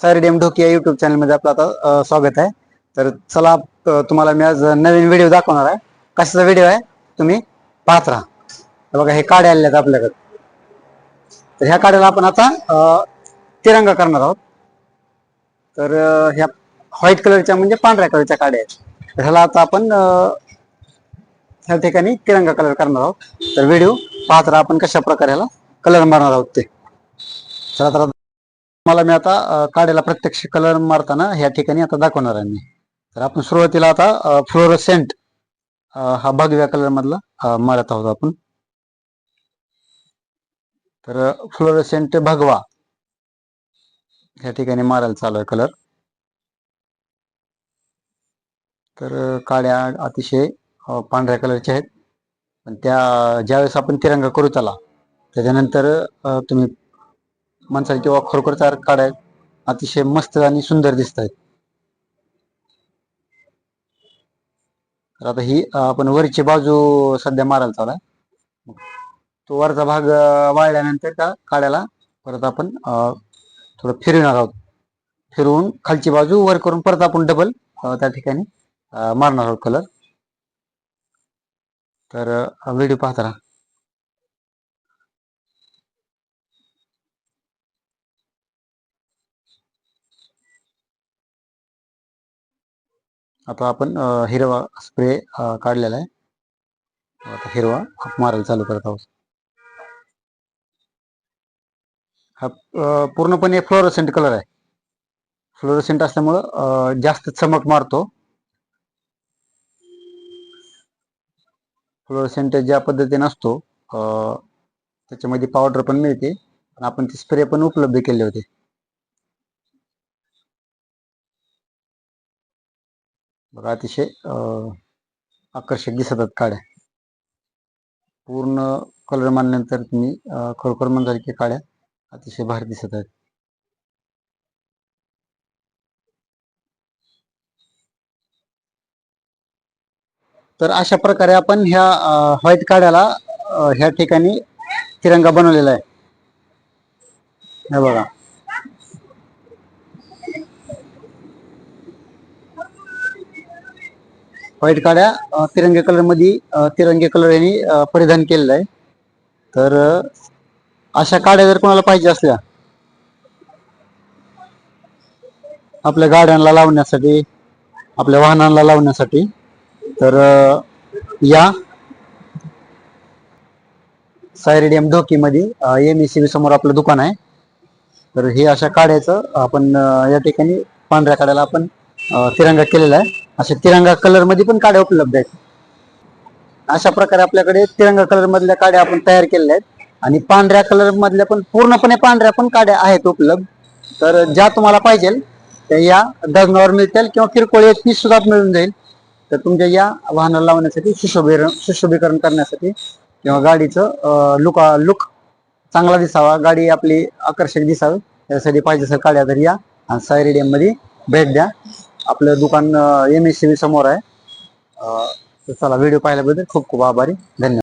सायरेडियम ढोकी या युट्यूब चॅनलमध्ये आपलं आता स्वागत आहे. तर चला तुम्हाला मी आज नवीन व्हिडिओ दाखवणार आहे. कशाचा व्हिडिओ आहे? तुम्ही पाहत राहा. बघा हे काड्या आलेल्या आहेत आपल्याकडे. तर ह्या काड्याला आपण आता तिरंगा करणार आहोत. तर ह्या व्हाईट कलरच्या म्हणजे पांढऱ्या कलरच्या काड्या आहेत. तर ह्याला आता आपण ह्या ठिकाणी तिरंगा कलर करणार आहोत. तर व्हिडिओ पाहत राहा आपण कशा प्रकारे ह्याला कलर मारणार आहोत ते. चला तर मला मी आता काड्याला प्रत्यक्ष कलर मारताना ह्या ठिकाणी आता दाखवणार आहे मी. तर आपण सुरुवातीला आता फ्लोरसेंट हा भगव्या कलर मधला मारत आहोत आपण. तर फ्लोरसेंट भगवा ह्या ठिकाणी मारायला चालू आहे कलर. तर काड्या अतिशय पांढऱ्या कलरच्या आहेत. पण त्या ज्यावेळेस आपण तिरंगा करू त्याला त्याच्यानंतर तुम्ही माणसाला किंवा खरोखर चार काड्या अतिशय मस्त आणि सुंदर दिसत आहेत. तर आता ही आपण वरची बाजू सध्या मारायला चालू आहे. तो वरचा भाग वाळल्यानंतर त्या काड्याला परत आपण थोडं फिरवणार आहोत. फिरवून खालची बाजू वर करून परत आपण डबल त्या ठिकाणी मारणार आहोत कलर तर व्हिडिओ पाहत राहा आता आपण हिरवा स्प्रे काढलेला आहे. आता हिरवा मारायला चालू करत आहोत. हा पूर्णपणे फ्लोरोसेंट कलर आहे. फ्लोरोसेंट असल्यामुळं जास्त चमक मारतो. फ्लोरोसेंट ज्या पद्धतीने असतो त्याच्यामध्ये पावडर पण मिळते. आणि आपण ते स्प्रे पण उपलब्ध केले होते. बघा अतिशय आकर्षक दिसतात काड्या. पूर्ण कलर मारल्यानंतर तुम्ही खरोखर म्हणताल की काड्या अतिशय भारी दिसत आहेत. तर अशा प्रकारे आपण ह्या व्हाईट काड्याला ह्या ठिकाणी तिरंगा बनवलेला आहे. हे बघा. व्हाईट काड्या तिरंगे कलरमध्ये तिरंगे कलर यांनी परिधान केलेला आहे. तर अशा काड्या जर कोणाला पाहिजे असल्या आपल्या गाड्यांना लावण्यासाठी आपल्या वाहनांना लावण्यासाठी तर या सायरेडियम धोकीमध्ये एम सी समोर आपलं दुकान आहे. तर हे अशा काड्याचं आपण या ठिकाणी पांढऱ्या काड्याला आपण तिरंगा केलेला आहे. अशा तिरंगा कलरमध्ये पण काड्या उपलब्ध आहेत. अशा प्रकारे आपल्याकडे तिरंगा कलर मधल्या काड्या आपण तयार केलेल्या आहेत. आणि पांढऱ्या कलर मधल्या पण पूर्णपणे पांढऱ्या पण काड्या आहेत उपलब्ध. तर ज्या तुम्हाला पाहिजे त्या या डझनावर मिळतील किंवा किरकोळ एक पीस सुद्धा मिळून जाईल. तर तुमच्या या वाहनाला लावण्यासाठी सुशोभीकरण सुशोभीकरण करण्यासाठी किंवा गाडीचं लुक लुक चांगला दिसावा गाडी आपली आकर्षक दिसावी. यासाठी पाहिजे सर काड्या तर या आणि सायरेडियममध्ये भेट द्या. आपलं दुकान एम एस सी समोर आहे. तर चला व्हिडिओ पाहिल्याबद्दल खूप खूप आभारी. धन्यवाद.